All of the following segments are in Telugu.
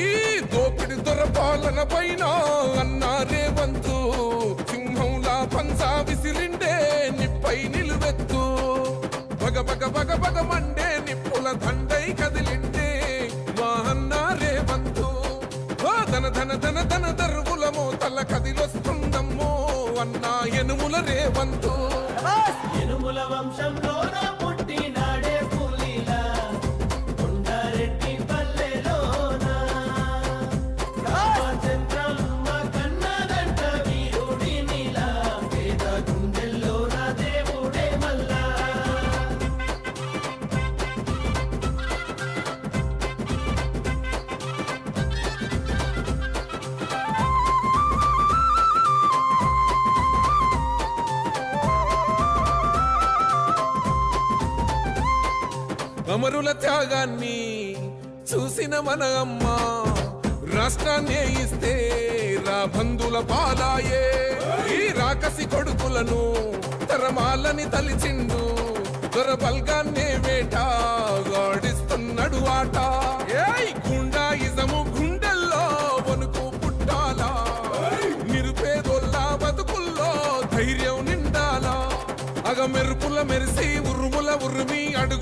ఈ దోపిడి దొర పాలన పైన అన్నారే వంతు సింహంలా పంచా విసిరిండే నిప్పై నిలువెత్తు. బగ బగ బగ బగ మండే నిప్పుల దండై కదిలిండే మా అన్నారే వంతు ధన ధన ధన ధన దర్వుల తల కదిలొస్తుందమ్మో అన్నా ఎనుముల రేవంతు. ఎనుముల వంశంలో అమరుల త్యాగాన్ని చూసిన మన అమ్మ రాష్ట్రాన్ని ఇస్తే రా బంధుల పాలాయే. ఈ రాకసి కొడుకులను తరమాలని తలిచిండు దొర బల్గాన్నే వేట గాడిస్తున్నాడు ఆట. ఏయ్ గుండాయిజము గుండెల్లో వణుకు పుట్టాలా? నిరుపేదోళ్ళ బతుకుల్లో ధైర్యం నిండాలా? అగ మెరుపుల మెరిసి ఉరుముల ఉరిమి అడుగు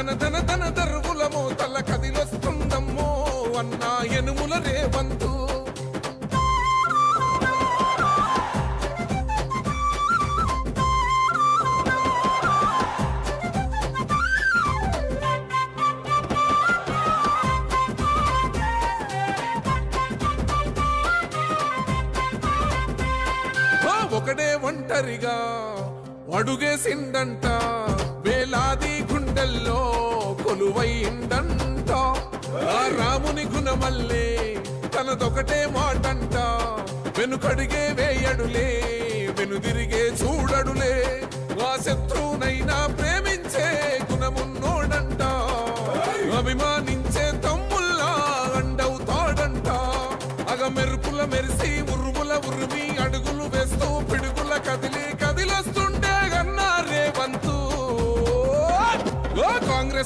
ధన ధన ధన ధన తల కదిలొస్తుందమ్మో అన్నా ఎనుముల రేవంతు. ఒకడే ఒంటరిగా అడుగేసిండంట గుండెల్లో కొలువైండంట ఆ రాముని గుణమల్లే తనదొకటే మాటంట. వెనుకడిగే వేయడులే వెనుదిరిగే చూడడులే. ఆ శత్రువునైనా ప్రేమించే గుణమున్నోడంట. అభిమానించే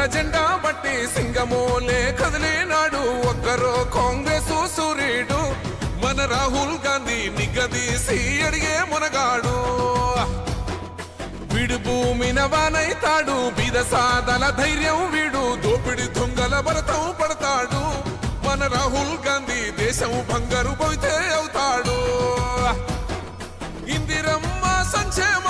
రంగుల జెండా బట్టి సింగమోలే కదిలినాడు. ఒక్కరో కాంగ్రెస్ సూర్యుడు మన రాహుల్ గాంధీ నిగదీసి అడిగే మునగాడు. వీడు భూమిన వానైతాడు బిదసాదల ధైర్యం వీడు. దోపిడి దొంగల భరతం పడతాడు. మన రాహుల్ గాంధీ దేశం బంగారు పోయితే అవుతాడు. ఇందిరమ్మ సంక్షేమ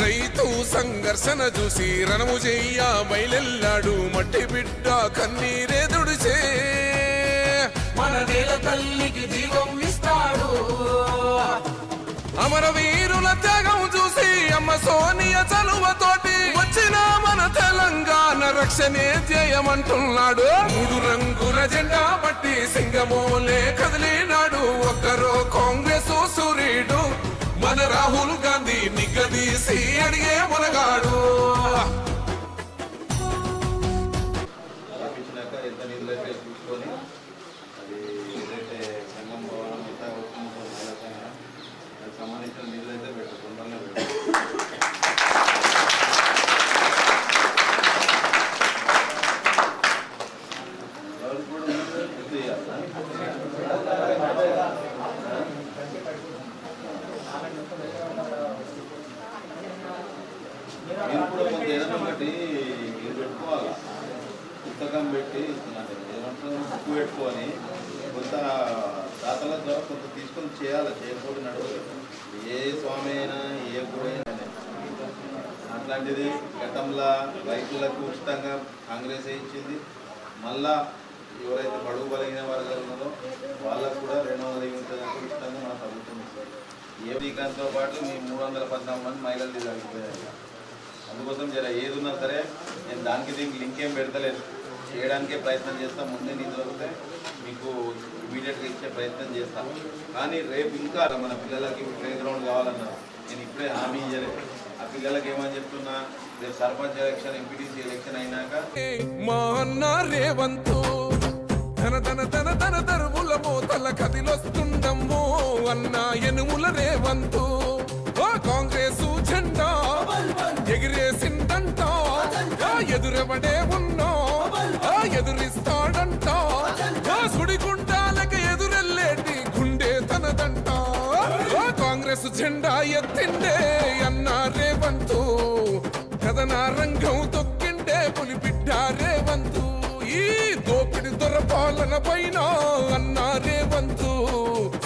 రైతు సంఘర్షణ చూసి రణము చెయ్య బయలెల్లాడు మట్టి బిడ్డ కన్నీరే దుడిచే మన నేల తల్లి సోనియ చలువతోటి వచ్చిన మన తెలంగాణ రక్షణే ధ్యేయమంటున్నాడు మూడు రంగుల జెండా పట్టి సింగమోలే కదిలినాడు. ఒక్కరో కాంగ్రెస్ దానికి సంబంధించిన నిధులు అయితే పెట్టు తొందరగా పెట్టు. మీరు కూడా కొంత ఏదైనా ఒకటి మీరు పెట్టుకోవాలి? పుస్తకం పెట్టి అంటే ఏమంటారు? బుక్ పెట్టుకొని కొంత దాతల ద్వారా కొంత తీసుకొని చేయాలి? చేయకపోతే నడవలేదు ఏ స్వామి అయినా ఏ గుడి అట్లాంటిది గతంలో రైతులకు ఉచితంగా కాంగ్రెస్ ఇచ్చింది? మళ్ళా ఎవరైతే బడుగు బలిగిన వర్గాలు ఉన్నారో వాళ్ళకు కూడా రెండు వందల యూనిట్ల ఉచితంగా మన ప్రభుత్వం ఇస్తారు ఏ టీకాతో పాటు మీ మూడు వందల పద్నాలుగు మంది మహిళలు తగ్గిపోయారు అందుకోసం జర ఏది ఉన్నా సరే నేను దానికి దీనికి లింక్ ఏం పెడతలేదు. చేయడానికే ప్రయత్నం చేస్తాం ముందే నీ దొరికితే మీకు ఇమీడియట్గా ఇచ్చే ప్రయత్నం చేస్తాం. కానీ రేపు ఇంకా మన పిల్లలకి ప్లే గ్రౌండ్ కావాలన్నారు. నేను ఇప్పుడే హామీ ఇయ్యలేదు ఆ పిల్లలకి ఏమని చెప్తున్నా రేపు సర్పంచ్ ఎలక్షన్ ఎంపీటీసీ ఎలక్షన్ అయినాక మా అన్న రేవంతు తన తన తన తన దరువుల మోతల కదిలొస్తుండమ్మో అన్న ఎనుముల రేవంతు ఓ జెండా ఎగిరేసిందంట. ఎదురెవడే ఉన్నా ఎదురిస్తాడంట. ఆ సుడిగుండాలకి ఎదురెల్లేటి గుండె తనదంట. ఆ కాంగ్రెస్ జెండా ఎత్తిండే అన్నారే రేవంతు కథన రంగం తొక్కిండే పులి బిడ్డారే రేవంతు ఈ దోపిడి దొరపాలన పైన అన్న రేవంతు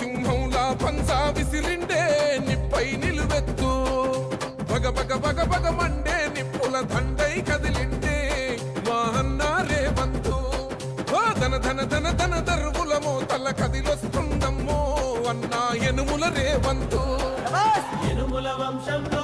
సింహంలా పంజా విసిరిండే నిప్పై నిలువెత్తు. బగ బగ బగ రేవంతు. ఎనుముల వంశంలోన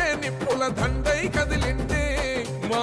కదిలింటే మా